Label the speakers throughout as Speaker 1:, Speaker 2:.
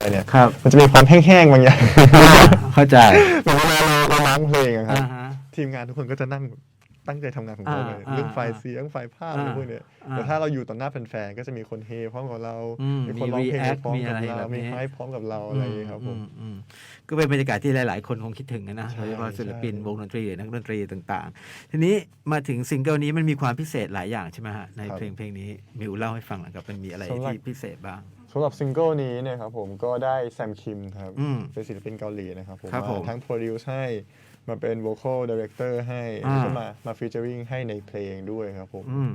Speaker 1: ไปเนี่ย
Speaker 2: ครับ
Speaker 1: มันจะมีความแห้งๆบางอย่าง
Speaker 2: เข้าใจ
Speaker 1: เหมือนเวลาเราเราล้างเพลงอะครับ
Speaker 2: อ่าฮะ
Speaker 1: ทีมงานทุกคนก็จะนั่งตั้งใจทำงานของเขาเลย
Speaker 2: อ่า
Speaker 1: เรื่องไฟ
Speaker 2: อ่า
Speaker 1: เสียงไฟภาพ
Speaker 2: อ่า
Speaker 1: อะไรพวกเนี้ย
Speaker 2: อ่า
Speaker 1: แต่ถ้าเราอยู่ต่อหน้าแฟนๆก็จะมีคนเฮพร้อมกับเรา
Speaker 2: อืม
Speaker 1: มีคนร้องเพลง
Speaker 2: มี react
Speaker 1: พร้อม
Speaker 2: มี
Speaker 1: กั
Speaker 2: อะ
Speaker 1: บ
Speaker 2: ไร
Speaker 1: เรา
Speaker 2: แบบนี้
Speaker 1: มีไฮพร้อมกับเราอะไรอย่างเงี้ยครับผม
Speaker 2: อือืมก็เป็นบรรยากาศที่หลาย ๆ คนคงคิดถึงนะ
Speaker 1: ใช่
Speaker 2: โดยเฉพาะศิลปิน
Speaker 1: ใช่
Speaker 2: วงดนตรีหรือนักดนตรีต่าง ๆ ทีนี้มาถึงซิงเกิลนี้มันมีความพิเศษหลายอย่างใช่ไหมฮะในเพลงเพลงนี้มิวเล่าให้ฟังหน่อยครับมันมีอะไรที่พิเศษบ้าง
Speaker 1: สำหรับซิงเกิลนี้เนี่ยครับผมก็ได้แซมคิมครับ
Speaker 2: อืม
Speaker 1: เป็นศิลปินเกาหลีนะครับผม
Speaker 2: ครับผม
Speaker 1: มาทั้งโปรดิวซ์ให้มาเป็น vocal director ให้
Speaker 2: อ่า
Speaker 1: แล้วก็มามาฟีเจอริงให้ในเพลงด้วยครับผม
Speaker 2: อืม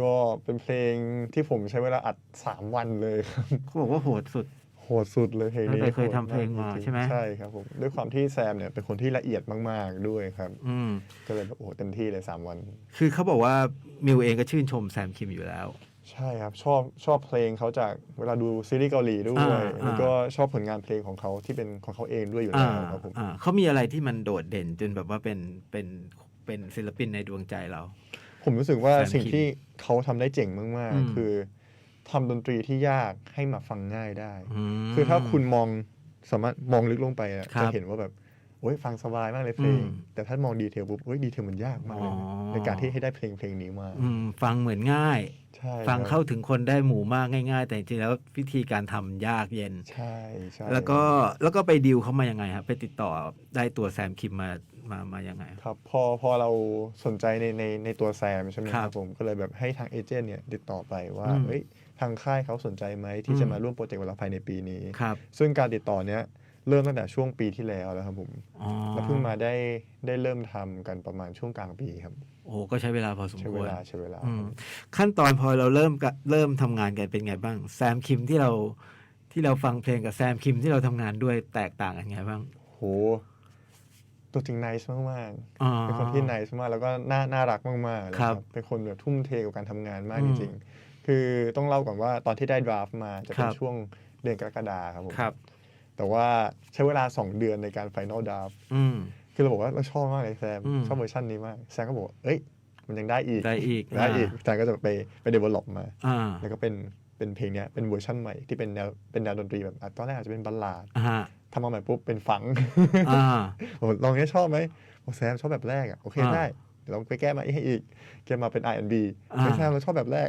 Speaker 1: ก็เป็นเพลงที่ผมใช้เวลาอัด 3 วันเลยครับ
Speaker 2: เขาบอกว่าโหดสุด
Speaker 1: โหดสุดเลยเพลงนี้
Speaker 2: ตั้งแต่เคยทำเพลงมา
Speaker 1: โหดกจริๆ
Speaker 2: ใช่ไหม
Speaker 1: ใช่ครับผมด้วยความที่แซมเนี่ยเป็นคนที่ละเอียดมากๆด้วยครับ
Speaker 2: อืม
Speaker 1: ก็เลยแบบโอ้โหเต็มที่เลย 3 วัน
Speaker 2: คือเขาบอกว่ามิวเองก็ชื่นชมแซมคิมอยู่แล้ว
Speaker 1: ใช่ครับ ชอบชอบเพลงเขาจากเวลาดูซีรีส์เกาหลีด้วย
Speaker 2: อ่า
Speaker 1: แล้วก็ชอบผลงานเพลงของเขาที่เป็นของเขาเองด้วยอยู่
Speaker 2: อ่า
Speaker 1: แล้วครับผม
Speaker 2: อ่าเขามีอะไรที่มันโดดเด่นจนแบบว่าเป็นเป็นเป็นศิลปินในดวงใจเรา
Speaker 1: ผมรู้สึกว่า
Speaker 2: แซม
Speaker 1: สิ่ง
Speaker 2: คิม
Speaker 1: ที่เขาทำได้เจ๋งมาก
Speaker 2: อืม
Speaker 1: ๆ คือทำดนตรีที่ยากให้มาฟังง่ายได้
Speaker 2: ม
Speaker 1: คือถ้าคุณมองสามารถมองลึกลงไปอะ
Speaker 2: ครับ
Speaker 1: จะเห็นว่าแบบ โอ้ยฟังสบายมากเลยเพลง
Speaker 2: อืม
Speaker 1: แต่ถ้ามองดีเทลปุ๊บโอ้ยดีเทลมันยากมากเลย
Speaker 2: อ๋อ
Speaker 1: ในการที่ให้ได้เพลงเพลงนี้มา
Speaker 2: อืมฟังเหมือนง่าย
Speaker 1: ใช่
Speaker 2: ฟัง
Speaker 1: ครับ
Speaker 2: เข้าถึงคนได้หมู่มากง่าย ๆ แต่จริงๆแล้ววิธีการทำยากเย็น
Speaker 1: ใช่ใช่
Speaker 2: แล้วก็แล้วก็ไปดิวเขามายังไงครับไปติดต่อได้ตัวแซมคิมมามามายังไง
Speaker 1: ครับ พอพอเราสนใจในในในตัวแซมใช่ไหมค
Speaker 2: ครั
Speaker 1: รับบผมก็เลยแบบให้ทางเอเจนต์เนี่ยติดต่อไปว่า
Speaker 2: อืม
Speaker 1: เอ้ยทางค่ายเขาสนใจไหมที่
Speaker 2: อืม
Speaker 1: จะมาร่วมโปรเจกต์กับเราภายในปีนี้
Speaker 2: ครับ
Speaker 1: ซึ่งการติดต่อเนี้ย เริ่มตั้งแต่ช่วงปีที่แล้วแล้วครับผม
Speaker 2: อ๋อ
Speaker 1: แล้วเพิ่งมาได้ได้เริ่มทำกันประมาณช่วงกลางปีครับ
Speaker 2: โอ้โหก็ใช้เวลาพอสม
Speaker 1: ใช้
Speaker 2: ค
Speaker 1: เว
Speaker 2: วร
Speaker 1: ลาใช้เวลา
Speaker 2: อืมขั้นตอนพอเราเริ่มกะเริ่มทำงานกันเป็นไงบ้าง แซมคิมที่เราที่เราฟังเพลงกับแซมคิมที่เราทำงานด้วยแตกต่างกันไงบ้าง
Speaker 1: โหตัวจริง nice มากๆ
Speaker 2: อ๋อ
Speaker 1: เป็นคนที่ nice มากแล้วก็น่าน่ารักมากๆเลย
Speaker 2: ครับ
Speaker 1: เป็นคนแบบทุ่มเทกับการทำงานมาก
Speaker 2: อื
Speaker 1: จ
Speaker 2: ม
Speaker 1: ริงๆคือต้องเล่าก่อนว่าตอนที่ได้ดราฟมาจะเป็
Speaker 2: คนรับ
Speaker 1: ช่วงเดือนกรกฎาครับผม
Speaker 2: ครับ
Speaker 1: แต่ว่าใช้เวลา 2 เดือนในการไฟนอลดราฟ
Speaker 2: อืม
Speaker 1: คือเราบอกว่าเราชอบมากเลยแซม
Speaker 2: อืม
Speaker 1: ชอบเวอร์ชันนี้มาก แซมก็บอกว่าเอ้ย มันยังได้อีก
Speaker 2: ได้อีก
Speaker 1: ได้อีกาแซมก็จะไปไปเดเวลลอปมา
Speaker 2: อ่า
Speaker 1: แล้วก็เป็นเป็นเพลงเนี้ยเป็นเวอร์ชันใหม่ที่เป็นแนวเป็นแนวดนตรีแบบอะตอนแรกอาจจะเป็นบัลลาด
Speaker 2: อ่าฮะ
Speaker 1: ทำมาใหม่ปุ๊บเป็นฝัง
Speaker 2: อ่า
Speaker 1: โอ้ลองเนี้ยชอบไหมบอกแซมชอบแบบแรกอะโอเค
Speaker 2: อ่า
Speaker 1: ได้เดี๋ยวลองไปแก้มาให้อีก แก้มาเป็น R&B
Speaker 2: อ่า
Speaker 1: ไม่แซมเราชอบแบบแรก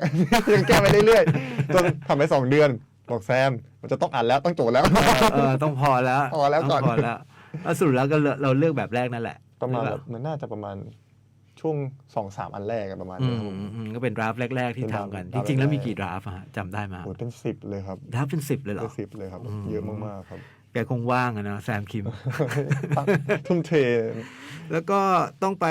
Speaker 1: ยังแก้ไปเรื่อยๆจนทำไปสองเดือน บอกแซมมันจะต้องอ่านแล้วต้องโจทย์แล้ว
Speaker 2: เออต้องพอแล้ว
Speaker 1: พอแล้วก่อน
Speaker 2: ต้งพอแล้วแล้วสรุดแล้วก็เลือกเราเลือกแบบแรกนั่นแหละ
Speaker 1: ประมาณ
Speaker 2: หอ
Speaker 1: แบ
Speaker 2: เป
Speaker 1: บ
Speaker 2: ล่
Speaker 1: มันน่าจะประมาณช่วงสองสามอันแรกอะประมาณ
Speaker 2: อื
Speaker 1: นี้
Speaker 2: ม
Speaker 1: ครับผม
Speaker 2: อืมอืมก็เป็นดราฟต์แรก ๆ ที่
Speaker 1: เป็น
Speaker 2: ทำกัน
Speaker 1: ด
Speaker 2: จ
Speaker 1: ราฟต์
Speaker 2: ริง ๆ แล้วมี
Speaker 1: แรกๆ
Speaker 2: กี่ดราฟต์อะฮะจำได้ไหม
Speaker 1: โอ้เป็นสิบเลยครับ
Speaker 2: ดราฟต์เป็นสิบเลยเหรอ
Speaker 1: เป็นสิบเลยครับ
Speaker 2: อืม
Speaker 1: เยอะมากๆครับ
Speaker 2: แกคงว่างอะนะแซมคิม
Speaker 1: ทุ่มเท
Speaker 2: แล้วก็ต้องไป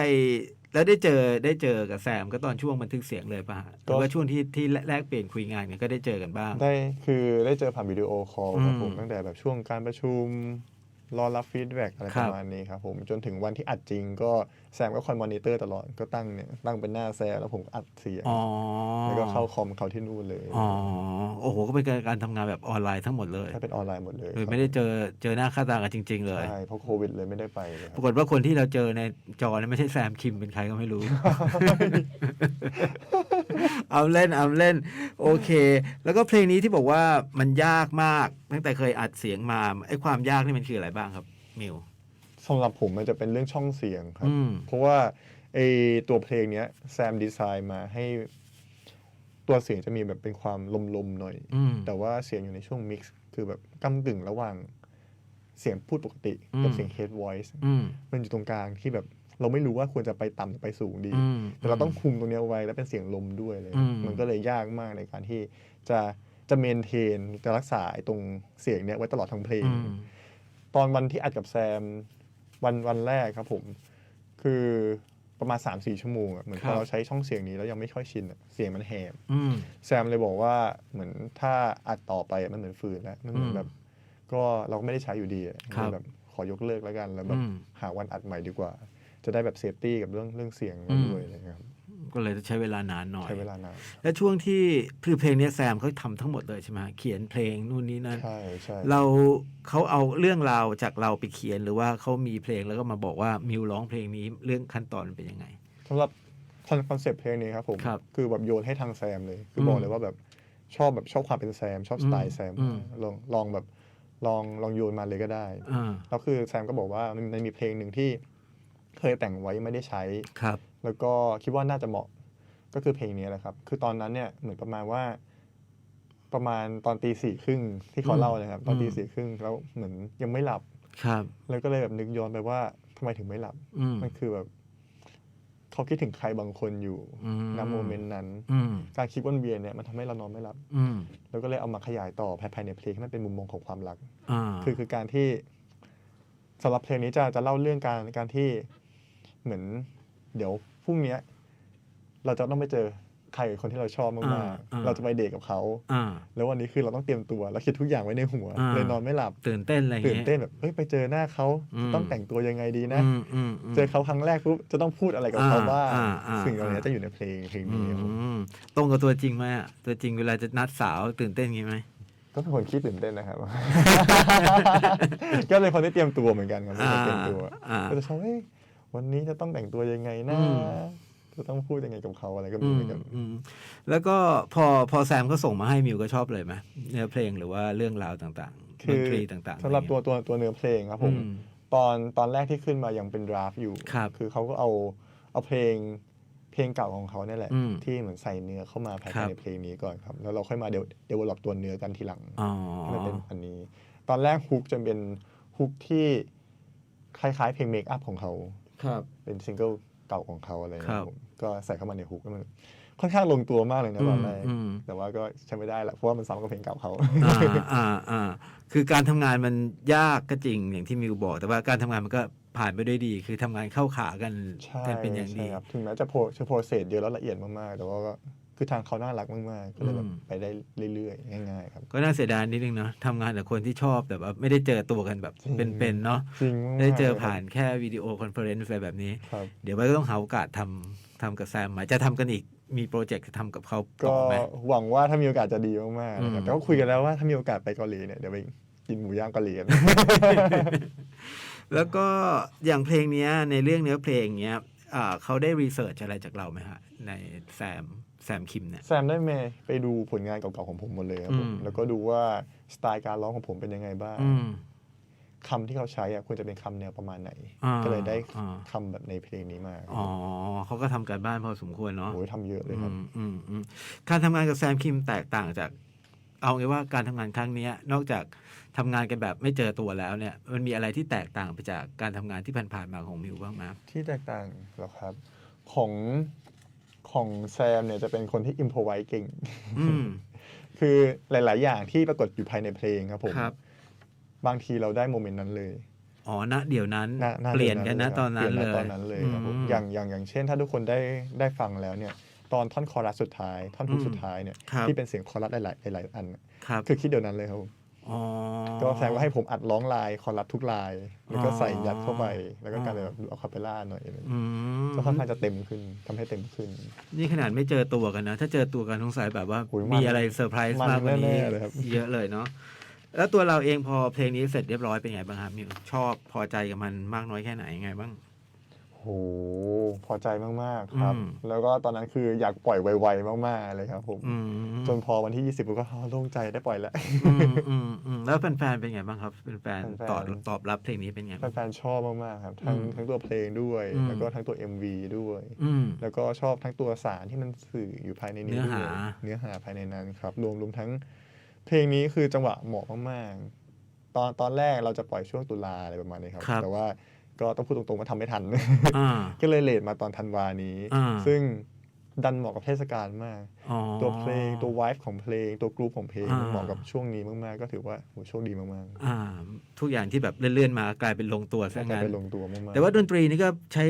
Speaker 2: แล้วได้เจอได้เจอกับแซมก็ตอนช่วงบันทึกเสียงเลยป่ะฮะห
Speaker 1: ก็
Speaker 2: รือว่าช่วงที่ที่แลกเปลี่ยนคุยงานกันก็ได้เจอกันบ้าง
Speaker 1: ได้คือได้เจอผ่านวิดีโอคอลครับผม
Speaker 2: อืม
Speaker 1: ตั้งแต่แบบช่วงการประชุมรอรับฟีดแบ็กอะไร
Speaker 2: ครั
Speaker 1: ป
Speaker 2: บ
Speaker 1: ระมาณนี้ครับผมจนถึงวันที่อัดจริงก็แซมก็คอยมอนิเตอร์ตลอดก็ตั้งเนี่ยตั้งเป็นหน้าแซมแล้วผมก็อัดเสียง
Speaker 2: อ๋อ
Speaker 1: แล้วก็เข้าคอมเขาที่นู่นเลย
Speaker 2: อ๋อโอ้โหก็เป็นการทำงานแบบออนไลน์ทั้งหมดเลย
Speaker 1: ถ้าเป็นออนไลน์หมดเลย
Speaker 2: โดย
Speaker 1: ครับ
Speaker 2: ไม่ได้เจอเจอหน้าค่าตากันจริง ๆ เลย
Speaker 1: ใช่เพราะโควิดเลยไม่ได้ไปเลยค
Speaker 2: ป
Speaker 1: รับ
Speaker 2: รากฏว่าคนที่เราเจอในจอเนี่ยไม่ใช่แซมคิมเป็นใครก็ไม่รู้ เอาเล่นเอาเล่น โอเค แล้วก็เพลงนี้ที่บอกว่ามันยากมาก ตั้งแต่เคยอัดเสียงมาไอ้ความยากนี่มันคืออะไรบ้างครับมิว
Speaker 1: สำหรับผมมันจะเป็นเรื่องช่องเสียงครับ
Speaker 2: อืม
Speaker 1: เพราะว่าไอตัวเพลงเนี้ยแซมดีไซน์มาให้ตัวเสียงจะมีแบบเป็นความลมๆหน่อย
Speaker 2: อืม
Speaker 1: แต่ว่าเสียงอยู่ในช่วงมิกซ์คือแบบกำกึ่งระหว่างเสียงพูดปกติ
Speaker 2: อืม
Speaker 1: กับเสียง head voice
Speaker 2: อืม
Speaker 1: มันอยู่ตรงกลางที่แบบเราไม่รู้ว่าควรจะไปต่ำหรือไปสูงดี
Speaker 2: อืม
Speaker 1: แต่เราต้องคุมตรงเนี้ยเอาไว้แล้วเป็นเสียงลมด้วยเลย
Speaker 2: อืม
Speaker 1: มันก็เลยยากมากในการที่จะจะเมนเทนจะรักษาไอ้ตรงเสียงเนี้ยไว้ตลอดทั้งเพลง
Speaker 2: อืม
Speaker 1: ตอนวันที่อัดกับแซม วันวันแรกครับผม คือประมาณ3 4ชั่วโมงอะเหมือนพ
Speaker 2: ครั
Speaker 1: อบเราใช้ช่องเสียงนี้แล้วยังไม่ค่อยชินอะเสียงมันแหบ
Speaker 2: อืม
Speaker 1: แซมเลยบอกว่าเหมือนถ้าอัดต่อไปอะมันเหมือนฝืนแล้วมันเหมือ
Speaker 2: อื
Speaker 1: น
Speaker 2: ม
Speaker 1: แบบ ก็เราก็ไม่ได้ใช้อยู่ดีอะ
Speaker 2: ครับ
Speaker 1: เลยแบบขอยกเลิกแล้วกันแล้วแบบ
Speaker 2: อืม
Speaker 1: หาวันอัดใหม่ดีกว่า จะได้แบบเซฟตี้กับเรื่องเรื่องเสียง
Speaker 2: อืม
Speaker 1: ด้วยอะไรเงี้ยครับ
Speaker 2: ก็เลยใช้เวลานานหน่อย
Speaker 1: ใช้เวลานาน
Speaker 2: และช่วงที่คือเพลงเนี้ยแซมเขาทำทั้งหมดเลยใช่ไหมเขียนเพลงนู่นนี่นั่น
Speaker 1: ใช่ใช่
Speaker 2: เราเขาเอาเรื่องราวจากเราไปเขียนหรือว่าเขามีเพลงแล้วก็มาบอกว่ามิวร้องเพลงนี้เรื่องขั้นตอนมันเป็นยังไง
Speaker 1: สำหรับคอนคอนเซปต์เพลงนี้ครับผม
Speaker 2: ครับ
Speaker 1: คือแบบโยนให้ทางแซมเลย คืออ
Speaker 2: ม
Speaker 1: บอกเลยว่าแบบชอบแบบชอบความเป็นแซม ชอบสไตล์แซม
Speaker 2: อืม
Speaker 1: ลองลองแบบลองลองโยนมาเลยก็ได้
Speaker 2: อ่า
Speaker 1: แล้วคือแซมก็บอกว่ามันมันมีเพลงหนึ่งที่เคยแต่งไว้ไม่ได้ใช้
Speaker 2: ครับ
Speaker 1: แล้วก็คิดว่าน่าจะเหมาะก็คือเพลงนี้แหละครับ คือตอนนั้นเนี่ยเหมือนประมาณว่า ประมาณตอนตีสี่ครึ่งที่เขา
Speaker 2: อืม
Speaker 1: เล่านะครับ ตอนตี
Speaker 2: อืม
Speaker 1: สี่ครึ่งแล้วเหมือนยังไม่หลับ
Speaker 2: ครับ
Speaker 1: แล้วก็เลยแบบนึกย้อนไปว่าทำไมถึงไม่หลับ
Speaker 2: อืม
Speaker 1: มันคือแบบเขาคิดถึงใครบางคนอยู่
Speaker 2: อืม
Speaker 1: ณโมเมนต์นั้น
Speaker 2: อืม
Speaker 1: การคิดวนเวียนเนี่ยมันทำให้เรานอนไม่หลับ
Speaker 2: อืม
Speaker 1: แล้วก็เลยเอามาขยายต่อภายในเพลงให้มันเป็นมุมมองของความรัก
Speaker 2: อ่า
Speaker 1: คือคือการที่สำหรับเพลงนี้จะจะเล่าเรื่องการการที่เหมือน เดี๋ยวพรุ่งเนี้ยเราจะต้องไปเจอใครคนที่เราชอบมากๆเราจะไปเดทกับเขา
Speaker 2: อ่า
Speaker 1: แล้ววันนี้คือเราต้องเตรียมตัวแล้วคิดทุกอย่างไว้ในหัว
Speaker 2: อ่า
Speaker 1: เลยนอนไม่หลับ
Speaker 2: ตื่นเต้นอะไรอย่าง
Speaker 1: ตื่น
Speaker 2: เงี้ย
Speaker 1: เต้นแบบเฮ้ยไปเจอหน้าเขา
Speaker 2: อืม
Speaker 1: ต้องแต่งตัวยังไงดีนะ
Speaker 2: อืมอืมม
Speaker 1: เจอเขาครั้งแรกปุ๊บจะต้องพูดอะไรกับเขา
Speaker 2: อ่า
Speaker 1: บ้าง
Speaker 2: อ่าอ่า
Speaker 1: สิ่งเหล่านี้
Speaker 2: อ่า
Speaker 1: จะอยู่ในเพลงเพลง
Speaker 2: อื
Speaker 1: นี้ครับ
Speaker 2: มตรงกับตัวจริงไหมอะตัวจริงเวลาจะนัดสาวตื่นเต้นงี้ไหม
Speaker 1: ก็เป็นคนขี้ตื่นเต้นนะครับ ก็เลยคนที่เตรียมตัวเหมือนกันครับไม่ได้เตรียมตัว
Speaker 2: อ่า
Speaker 1: ก็จะชอบเฮ้ย วันนี้จะต้องแต่งตัวยังไงนะ
Speaker 2: อืม
Speaker 1: จะต้องพูดยังไงกับเขาอะไรก็
Speaker 2: อื
Speaker 1: มี
Speaker 2: ม
Speaker 1: เหมือนกัน
Speaker 2: อืมแล้วก็พอพอแซมก็ส่งมาให้มิวก็ชอบเลยไหมเนื้อเพลงหรือว่าเรื่องราวต่างๆดนตรีต่างๆ
Speaker 1: สำหรับ
Speaker 2: อะไตั
Speaker 1: วตัวตัวเนื้อเพลงครับผม
Speaker 2: อืม
Speaker 1: ตอนตอนแรกที่ขึ้นมายังเป็นดราฟอยู่
Speaker 2: ครับ
Speaker 1: คือเขาก็เอาเอาเพลงเพลงเก่าของเขาเนี่ยแหละ
Speaker 2: อืม
Speaker 1: ที่เหมือนใส่เนื้อเข้ามาภาย
Speaker 2: ครับ
Speaker 1: ในเพลงนี้ก่อนครับ แล้วเราค่อยมาเดเวเดเวลลอปตัวเนื้อกันทีหลัง
Speaker 2: อ๋อ
Speaker 1: ให้มันเป็นอันนี้ ตอนแรกฮุกจะเป็นฮุกที่คล้ายๆเพลงเมคอัพของเขา
Speaker 2: ครับ
Speaker 1: เป็นซิงเกิลเก่าของเขาอะไรอย่าง
Speaker 2: ครั
Speaker 1: เงี้
Speaker 2: บ
Speaker 1: ยผมก็ใส่เข้ามาในฮุกแล้วมันค่อนข้างลงตัวมากเลยนะตอนแรก
Speaker 2: อืม
Speaker 1: แต่ว่าก็ใช้ไม่ได้แหละเพราะว่ามันซ้ำกับเพลงเก่าเขา
Speaker 2: อ่าอ่าอ่าคือการทำงานมันยากก็จริงอย่างที่มิวบอก แต่ว่าการทำงานมันก็ผ่านไปด้วยดี คือทำงานเข้าขากัน
Speaker 1: ใช่
Speaker 2: กันเป็นอย่าง
Speaker 1: ใช่
Speaker 2: ดี
Speaker 1: ครับ ถึงแม้จะโปรจะโปรเซสเยอะแล้วละเอียดมาก ๆ แต่ว่าก็ คือทางเขาน่ารักมาก ๆ ก็เลยแบ
Speaker 2: อื
Speaker 1: บ
Speaker 2: ม
Speaker 1: ไปได้เรื่อย ๆ ง่าย ๆ ครับ
Speaker 2: ก็น่าเสียดายนิดนึงเนาะทำงานกับคนที่ชอบแต่ว่าไม่ได้เจอตัวกันแบบ
Speaker 1: จริง
Speaker 2: เป็น ๆ เนาะ
Speaker 1: จริงมากๆ
Speaker 2: ได้เจอ
Speaker 1: ลยครับ
Speaker 2: ผ่านแค่วิดีโอคอนเฟอเรนซ์อะไรแบบนี้
Speaker 1: ครับ
Speaker 2: เดี๋ยวไว้ก็ต้องหาโอกาสทำทำกับแซมใหม่จะทำกันอีกมีโปรเจกต์จะทำกับเขา
Speaker 1: ก็
Speaker 2: ต่อไหม
Speaker 1: หวังว่าถ้ามีโอกาสจะดีมากๆนะครับ
Speaker 2: อืม
Speaker 1: แต่ก็คุยกันแล้วว่าถ้ามีโอกาสไปเกาหลีเนี่ยเดี๋ยวไปกินหมูย่างเกาหลีกัน
Speaker 2: แล้วก็อย่างเพลงเนี้ยในเรื่องเนื้อเพลงเนี้ยอ่า เขาได้รีเสิร์ชอะไรจากเราไหมฮะ ในแซมแซมคิมเนี่ย
Speaker 1: แซมได้เมย์ไปดูผลงานเก่าๆของผมหมดเลยครับผม
Speaker 2: อืม
Speaker 1: แล้วก็ดูว่าสไตล์การร้องของผมเป็นยังไงบ้าง
Speaker 2: อืม
Speaker 1: คำที่เขาใช้อะควรจะเป็นคำแนวประมาณไหน
Speaker 2: อ่า
Speaker 1: ก็เลยได้
Speaker 2: อ่า
Speaker 1: คำแบบในเพลงนี้มา
Speaker 2: อ๋อเขาก็ทำการบ้านพอสมควรเนาะ
Speaker 1: โอ้ยทำเยอะเลยครับ
Speaker 2: อืมอืมอืมการทำงานกับแซมคิมแตกต่างจาก เอาไงว่าการทำงานครั้งเนี้ยนอกจากทำงานกันแบบไม่เจอตัวแล้วเนี่ย มันมีอะไรที่แตกต่างไปจากการทำงานที่ผ่านๆมาของมิวบ้างไหม
Speaker 1: ที่แตกต่างเหรอครับ ของของแซมเนี่ยจะเป็นคนที่อิมพอไว้เก่ง
Speaker 2: อืม
Speaker 1: คือหลาย ๆ อย่างที่ปรากฏอยู่ภายในเพลงครับผม
Speaker 2: ครับ
Speaker 1: บางทีเราได้โมเมนต์นั้นเลย
Speaker 2: อ๋อณเดี๋ยวนั้น
Speaker 1: ณณ
Speaker 2: เปลี่ยนกันนะ
Speaker 1: ดื
Speaker 2: ตอนนั้น
Speaker 1: เป
Speaker 2: เล
Speaker 1: ลี่ย
Speaker 2: ย
Speaker 1: ณตอนนั้นเลยครับผม
Speaker 2: ม
Speaker 1: อย่างอย่างอย่างเช่น ถ้าทุกคนได้ได้ฟังแล้วเนี่ย ตอนท่อนคอรัสสุดท้าย ท่อนฮุก
Speaker 2: อืม
Speaker 1: สุดท้ายเนี่ย
Speaker 2: ครับ
Speaker 1: ที่เป็นเสียงคอรัสหลายๆหลายๆอันน่ะ
Speaker 2: ครับ
Speaker 1: คือคิดเดียวนั้นเลยครับผม
Speaker 2: อ๋อ
Speaker 1: ก็แซมก็ให้ผมอัดร้องลายคอรัสทุกลาย แล้วก็
Speaker 2: อ๋อ
Speaker 1: ใส่ยัดเข้าไป แล้วก็กลารแบบดูอะคาเปล่าหน่อย
Speaker 2: อืม
Speaker 1: ก็ค่อนข้างจะเต็มขึ้นทำให้เต็มขึ้น
Speaker 2: นี่ขนาดไม่เจอตัวกันนะ ถ้าเจอตัวกันสงสัยแบบว่า
Speaker 1: โอ้ยมัน
Speaker 2: มีอะไรเซอร์ไพรส์
Speaker 1: มัน
Speaker 2: มากกว่านี้
Speaker 1: แน่ๆเลยครับ
Speaker 2: เยอะเลยเนาะแล้วตัวเราเองพอเพลงนี้เสร็จเรียบร้อยเป็นไงบ้างครับมิวชอบพอใจกับมันมากน้อยแค่ไหนยังไงบ้าง
Speaker 1: โหพอใจมาก ๆ ครับ
Speaker 2: อืม
Speaker 1: แล้วก็ตอนนั้นคืออยากปล่อยไว ๆ มาก ๆ เลยครับผม
Speaker 2: อืม
Speaker 1: จนพอวันที่ 20ผมก็อ๋อโล่งใจได้ปล่อยแล้ว
Speaker 2: อืมอืมอืมแล้วแฟนๆเป็นไงบ้างครับแฟนๆ
Speaker 1: แฟนๆ
Speaker 2: ตอบตอบรับเพลงนี้เป็นไงบ้าง
Speaker 1: แฟนๆชอบมาก ๆ ครับ ทั้ง
Speaker 2: อืม
Speaker 1: ทั้งตัวเพลงด้วย
Speaker 2: อืม
Speaker 1: แล้วก็ทั้งตัว MV ด้วย
Speaker 2: อืม
Speaker 1: แล้วก็ชอบทั้งตัวสารที่มันสื่ออยู่ภายในนี้
Speaker 2: เนื้อ
Speaker 1: ด้ว
Speaker 2: หา
Speaker 1: ยเนื้อหาภายในนั้นครับ รวมรวมทั้ง เพลงนี้คือจังหวะเหมาะมาก ๆ ตอนตอนแรกเราจะปล่อยช่วงตุลาอะไรประมาณนี้ครับ
Speaker 2: ครับ
Speaker 1: แต่ว่า ก็ต้องพูดตรงๆว่าทำไม่ทัน
Speaker 2: อ่า
Speaker 1: ก็เลยเลทมาตอนธันวานี้
Speaker 2: อ่า
Speaker 1: ซึ่งดันเหมาะกับเทศกาลมาก
Speaker 2: อ๋อ
Speaker 1: ตัวเพลงตัวไวฟ์ของเพลง ตัวกรุ๊ปของเพลง
Speaker 2: อ่า
Speaker 1: เหมาะกับช่วงนี้มากๆ ก็ถือว่าโหโชคดีมาก
Speaker 2: อ่า ทุกอย่างที่แบบเลื่อนๆมากลายเป็นลงตัว
Speaker 1: ๆ
Speaker 2: ซะ
Speaker 1: กลาย
Speaker 2: งั้น
Speaker 1: เป็นลงตัวมากๆ
Speaker 2: แต่ว่าดนตรีนี่ก็ใช้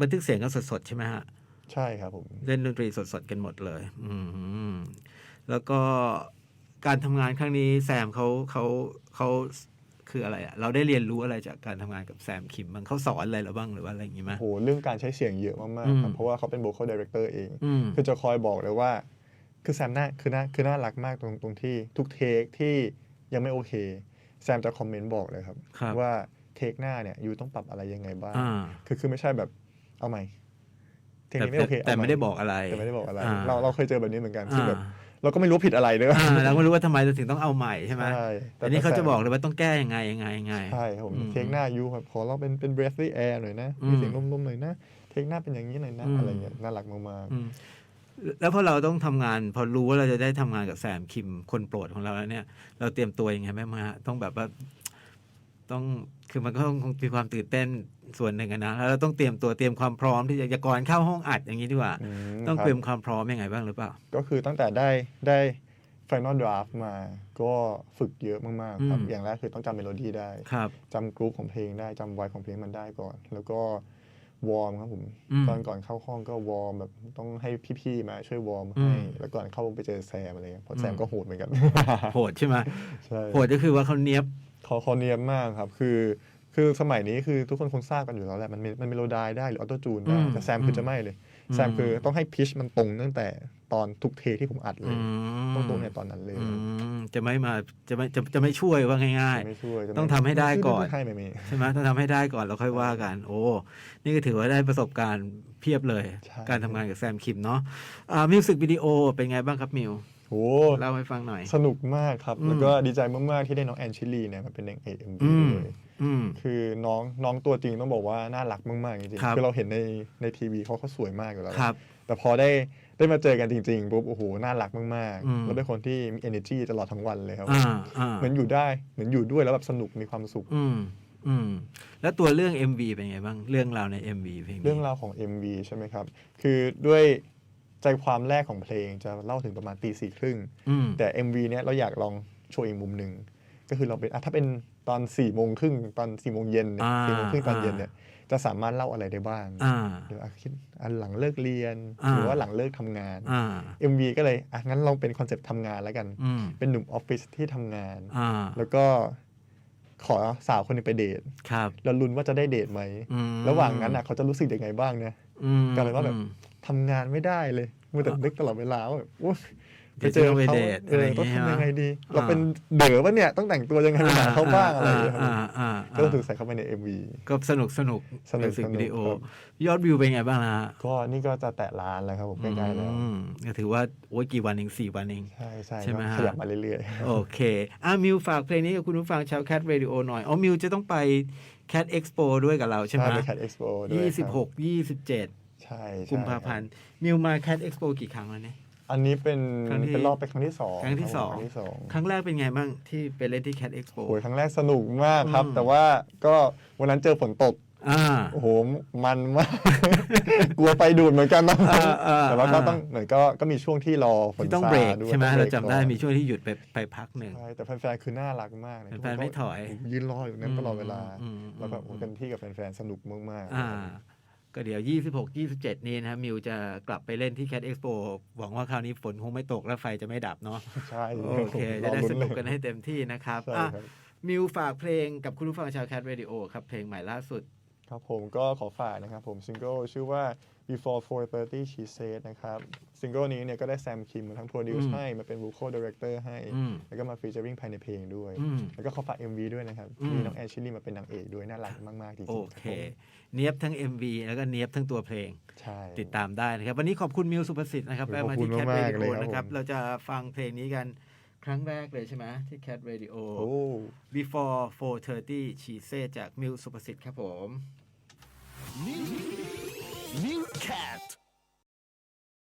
Speaker 2: บันทึกเสียงกันสดๆ ใช่ไหมฮะ
Speaker 1: ใช่ครับผม
Speaker 2: เล่นดนตรีสดๆ กันหมดเลย อืมแล้วก็การทำงานครั้งนี้แซมเขาเขาเขา คืออะไรอะเราได้เรียนรู้อะไรจากการทำงานกับแซมคิมมันเขาสอนอะไรเราบ้างหรือว่าอะไรอย่างงี้ไหม
Speaker 1: โหเรื่องการใช้เสียงเยอะมากๆครั
Speaker 2: อื
Speaker 1: บ
Speaker 2: ม
Speaker 1: เพราะว่าเขาเป็น vocal director เอง
Speaker 2: อืม
Speaker 1: คือจะคอยบอกเลยว่า คือแซมน่าคือน่าคือน่ารักมากตรงตรงที่ทุกเทคที่ยังไม่โอเค แซมจะคอมเมนต์บอกเลยครับ
Speaker 2: ครับ
Speaker 1: ว่าเทคหน้าเนี่ยยูต้องปรับอะไรยังไงบ้าง
Speaker 2: อ่า
Speaker 1: คือคือไม่ใช่แบบเอาใหม่เทค
Speaker 2: แต่
Speaker 1: นี้ไม่โอเค
Speaker 2: แต่
Speaker 1: เอาให
Speaker 2: ไม่ได้บอกอะไร
Speaker 1: แต่ไม่ได้บอกอะไร
Speaker 2: อ่า
Speaker 1: เราเราเคยเจอแบบนี้เหมือนกันคือแบบ เราก็ไม่รู้ผิดอะไรเนอะ
Speaker 2: อ่าเราไม่รู้ว่าทำไมเราถึงต้องเอาใหม่ใช่ไหม
Speaker 1: ใช่แต่
Speaker 2: อันนี้เขาจะ
Speaker 1: แฟ
Speaker 2: บอกเลยว่าต้องแก้ยังไงยังไงยังไง
Speaker 1: ใช่ครับผม
Speaker 2: อืม
Speaker 1: เทคหน้ายูครับขอเราเป็นเป็น breathy air หน่อยนะ
Speaker 2: อืม
Speaker 1: มีเสียงนุ่มๆหน่อยนะเทคหน้าเป็นอย่างนี้หน่อยนะ
Speaker 2: อืม
Speaker 1: อะไรเงี้ยน่ารักมาก
Speaker 2: อืมแล้วพอเราต้องทำงาน พอรู้ว่าเราจะได้ทำงานกับแซมคิมคนโปรดของเราแล้วเนี่ย เราเตรียมตัวยังไงไหมมาต้องแบบว่า ต้องคือมันก็คงมีความตื่นเต้นส่วนหนึ่งอะนะแล้วเราต้องเตรียมตัวเตรียมความพร้อมที่จะจะก่อนเข้าห้องอัดอย่างนี้ดีกว่า
Speaker 1: ๆอืม
Speaker 2: ต้อง
Speaker 1: คบ
Speaker 2: เตรียมความพร้อมยังไงบ้างหรือเปล่า
Speaker 1: ก็คือตั้งแต่ได้ได้ final draft มาก็ฝึกเยอะมากๆครับ
Speaker 2: อืม
Speaker 1: อย่างแรกคือต้องจำเมโลดี้ได้
Speaker 2: ครับ
Speaker 1: จำกรุ๊ปของเพลงได้จำไวของเพลงมันได้ก่อน แล้วก็วอร์มครับผม
Speaker 2: อืม
Speaker 1: ตอนก่อนเข้าห้องก็วอร์มแบบต้องให้พี่ๆมาช่วยวอร์ม
Speaker 2: อืม
Speaker 1: ให้ แล้วก่อนเข้าไปเจอแซมอะไรเงี้ยเพราะแซม
Speaker 2: อืม
Speaker 1: ก็โหดเหมือนกัน
Speaker 2: โหดใช่ไหม
Speaker 1: ใช่
Speaker 2: โหดก็คือว่าเขาเนี้ยบ
Speaker 1: เขาเขาเนียมมากครับ คือ คือสมัยนี้คือทุกคนคงทราบกันอยู่แล้วแหละ มันมีมันเมโลดายได้หรือออโต้จูนได้
Speaker 2: อืม
Speaker 1: แต่แซมคือจะไม่เลย
Speaker 2: อืม
Speaker 1: แซมคือต้องให้พิชมันตรงตั้งแต่ตอนทุกเทคที่ผมอัดเล
Speaker 2: อื
Speaker 1: ย
Speaker 2: ม
Speaker 1: ต้องตรงในตอนนั้นเลย
Speaker 2: อืมจะไม่มาจะไม่จะจะไม่ช่วยว่าง่าย
Speaker 1: จะไม่ช่วยจะไม่
Speaker 2: ต้องทำให้ได้ก่อน
Speaker 1: ไม่ให้ไม่มี
Speaker 2: ๆใช่ไหมต้องทำให้ได้ก่อนแล้วค่อยว่ากัน โอ้ นี่ก็ถือว่าได้ประสบการณ์เพียบเลย
Speaker 1: ใช่
Speaker 2: การทำงานกับแซมคิมเนาะอ่ามิวสิกวิดีโอเป็นไงบ้างครับมิว
Speaker 1: โอ้
Speaker 2: เล่าให้ฟังหน่อย
Speaker 1: สนุกมากครับ
Speaker 2: อืม
Speaker 1: แล้วก็ดีใจมาก ๆ ที่ได้น้องแอนชิลีเนี่ยมาเป็นนางเอกเอ็ม
Speaker 2: อื
Speaker 1: บี
Speaker 2: ม
Speaker 1: เลย
Speaker 2: อืม
Speaker 1: คือน้องน้องตัวจริงต้องบอกว่าน่ารักมาก ๆ จริง
Speaker 2: ครับ
Speaker 1: ๆคือเราเห็นในในทีวีเขาเขาสวยมากอยู่แล้ว
Speaker 2: ครับ
Speaker 1: แต่พอได้ได้มาเจอกันจริง ๆ ปุ๊บ โอ้โห น่ารักมาก
Speaker 2: อืม
Speaker 1: ๆแล้วเป็นคนที่มี energy ตลอดทั้งวันเลยครับ
Speaker 2: อ่าอ่า
Speaker 1: เหมือนอยู่ได้เหมือนอยู่ด้วยแล้วแบบสนุกมีความสุข
Speaker 2: อืมอืมแล้วตัวเรื่อง MV เป็นไงบ้าง เรื่องราวใน MV เพลงนี้
Speaker 1: เรื่องราวของ MV ใช่ไหมครับ คือด้วย ใจความแรกของเพลงจะเล่าถึงประมาณตีสี่ครึ่ง
Speaker 2: อืม
Speaker 1: แต่ MV เนี้ยเราอยากลองโชว์อีกมุมหนึ่งก็คือเราเป็นอะถ้าเป็นตอน4ี่โมงครึ่งตอน4ี่โมงเย็นเนี่ย
Speaker 2: อ่า
Speaker 1: สี่โมงครึ่งตอน
Speaker 2: อ่า
Speaker 1: เย็นเนี่ยจะสามารถเล่าอะไรได้บ้าง
Speaker 2: อ่า
Speaker 1: หรืออะคิดอันหลังเลิกเรียน
Speaker 2: อ่า
Speaker 1: หรือว่าหลังเลิกทำงาน
Speaker 2: อ่า
Speaker 1: MV ก็เลยอะงั้นลองเป็นคอนเซปต์ทำงานแล้วกัน
Speaker 2: อืม
Speaker 1: เป็นหนุ่มออฟฟิศที่ทำงาน
Speaker 2: อ่า
Speaker 1: แล้วก็ขอสาวคนหนึงไปเดท
Speaker 2: ครับ
Speaker 1: แล้วลุ้นว่าจะได้เดทไหม
Speaker 2: อืม
Speaker 1: ระหว่างนั้นอะเขาจะรู้สึกยังไงบ้างเนี่ย
Speaker 2: อืม
Speaker 1: กลายเป็นว่าแบบ
Speaker 2: อืม
Speaker 1: ทำงานไม่ได้เลย มัวแต่นึกตลอดเวลาว่าแบบโอ๊ย
Speaker 2: เดี๋ยวจะต้องไปเดท
Speaker 1: เอ
Speaker 2: อะไร
Speaker 1: อ
Speaker 2: อย่าง
Speaker 1: ต้อง
Speaker 2: งี้ใช่ไหม
Speaker 1: ทำยังไงดี
Speaker 2: อ่า
Speaker 1: เราเป็นเด๋อวะเนี่ยต้องแต่งตัวยังไงไปหาเขาบ้างอะไรอย่างเงี้ยครับ
Speaker 2: อ่าอ่า
Speaker 1: ก็ต้องถูกใส่เข้าไปใน MV
Speaker 2: ก็สนุกสนุก
Speaker 1: สนุก
Speaker 2: มิวสิก
Speaker 1: สนุก
Speaker 2: วิดีโอ
Speaker 1: ครับ
Speaker 2: ยอดวิวเป็นไงบ้างล่ะฮะ
Speaker 1: ก็นี่ก็จะแตะล้านแล้วครับผมใกล้ๆแล้ว
Speaker 2: อืมก็ถือว่าโอ้ยกี่วันเองสี่วันเอง
Speaker 1: ใช่ใช่
Speaker 2: ใช่ไหม
Speaker 1: ก็
Speaker 2: ฮะ
Speaker 1: ขยับมาเรื่อย
Speaker 2: โอเคอะมิวฝากเพลงนี้กับคุณผู้ฟังชาวแค t เรดิโอหน่อยอ๋อมิวจะต้องไปแค t เอ็กซ์โปด้วยกับเรา
Speaker 1: ๆ
Speaker 2: ใช่ไหม
Speaker 1: ไปแคดเอ็กซ์โปด้วย
Speaker 2: ยี่สิบ
Speaker 1: ค
Speaker 2: ห
Speaker 1: รับ
Speaker 2: กยี่สิบเจ็ด
Speaker 1: ใช่ใช่
Speaker 2: กุมภาพันธ์มิวมาแค t เอ็กซ์โปกี่ครั้งแล้วเนี่ย
Speaker 1: อันนี้เป็น
Speaker 2: ครั้งที่
Speaker 1: เป็นรอบเป็นครั้งที่สอง
Speaker 2: ครั้งที่สอง
Speaker 1: ครั้งที่สอง
Speaker 2: ครั้งแรกเป็นไงบ้างที่ไปเล่นที่แค t เอ็กซ์โป
Speaker 1: โอ้ยครั้งแรกสนุกมากครับ
Speaker 2: อืม
Speaker 1: แต่ว่าก็วันนั้นเจอฝนตก
Speaker 2: อ่า
Speaker 1: โอ้โห มันมาก กลัวไปดูดเหมือนกันนะ
Speaker 2: อ่าอ่า
Speaker 1: แต่ว่าก็
Speaker 2: อ่า
Speaker 1: ต้องเหมือนก็ก็มีช่วงที่รอฝน
Speaker 2: ที่ต้อง
Speaker 1: ซา
Speaker 2: เบรก
Speaker 1: ด้วย
Speaker 2: ใช่ไหม
Speaker 1: ต้องบ
Speaker 2: เรา
Speaker 1: ก
Speaker 2: จำได้
Speaker 1: ก่อน
Speaker 2: มีช่วงที่หยุดไปไปพักหนึ่ง
Speaker 1: ใช่แต่แฟนๆคือน่ารักมากเลย
Speaker 2: แฟนๆไม่ถอย
Speaker 1: ยืนรออยู่นั้นตลอดเวลา
Speaker 2: อืม
Speaker 1: แล้วแบบ
Speaker 2: อืม
Speaker 1: เต็มที่กับแฟนๆสนุกมากๆ
Speaker 2: อ่า ก็เดี๋ยว 26 27 นี้นะครับมิวจะกลับไปเล่นที่แค t เอ็กซ์โปหวังว่าคราวนี้ฝนคงไม่ตกและไฟจะไม่ดับเนาะ
Speaker 1: ใช่
Speaker 2: โอเค จะได้สนุกกันให้เต็มที่นะครับ
Speaker 1: ใช่
Speaker 2: อะ
Speaker 1: ครับ
Speaker 2: มิวฝากเพลงกับคุณผู้ฟังชาวแค t เรดิโอครับ เพลงใหม่ล่าสุด
Speaker 1: ครับผมก็ขอฝากนะครับผมซิงเกิลชื่อว่า before 430 she said นะครับซิงเกิลนี้เนี่ยก็ได้แซมคิมมาทั้งโปรดิว
Speaker 2: อื
Speaker 1: ซ์
Speaker 2: ม
Speaker 1: ให้มาเป็น vocal director ให้
Speaker 2: อืม
Speaker 1: แล้วก็มาฟีเจอริงภายในเพลงด้วย
Speaker 2: อืม
Speaker 1: แล้วก็ขอฝาก MV ด้วยนะครับ
Speaker 2: อืม
Speaker 1: ที่น้องแอนชิลลี่มาเป็นนางเอกด้วย น่ารักมาก ๆ จริงๆ
Speaker 2: โอ
Speaker 1: ครับ
Speaker 2: เค
Speaker 1: ผม
Speaker 2: เนียบทั้ง MV แล้วก็เนียบทั้งตัวเพลง
Speaker 1: ใช่
Speaker 2: ติดตามได้นะครับ วันนี้ขอบคุณมิวสุภสิทธิ์นะครับ
Speaker 1: ขอบ
Speaker 2: แวะมา
Speaker 1: คุ
Speaker 2: ที่
Speaker 1: ณ
Speaker 2: แค t เร
Speaker 1: มาก
Speaker 2: ดิ
Speaker 1: ๆ
Speaker 2: โอ
Speaker 1: เลยครับ
Speaker 2: นะครับ
Speaker 1: ผม
Speaker 2: เราจะฟังเพลงนี้กันครั้งแรกเลยใช่ไหมที่แค t เรดิโอ
Speaker 1: โอ้
Speaker 2: before 430 ชีเซจากมิวสุภสิทธิ์ครับผม
Speaker 3: New Cat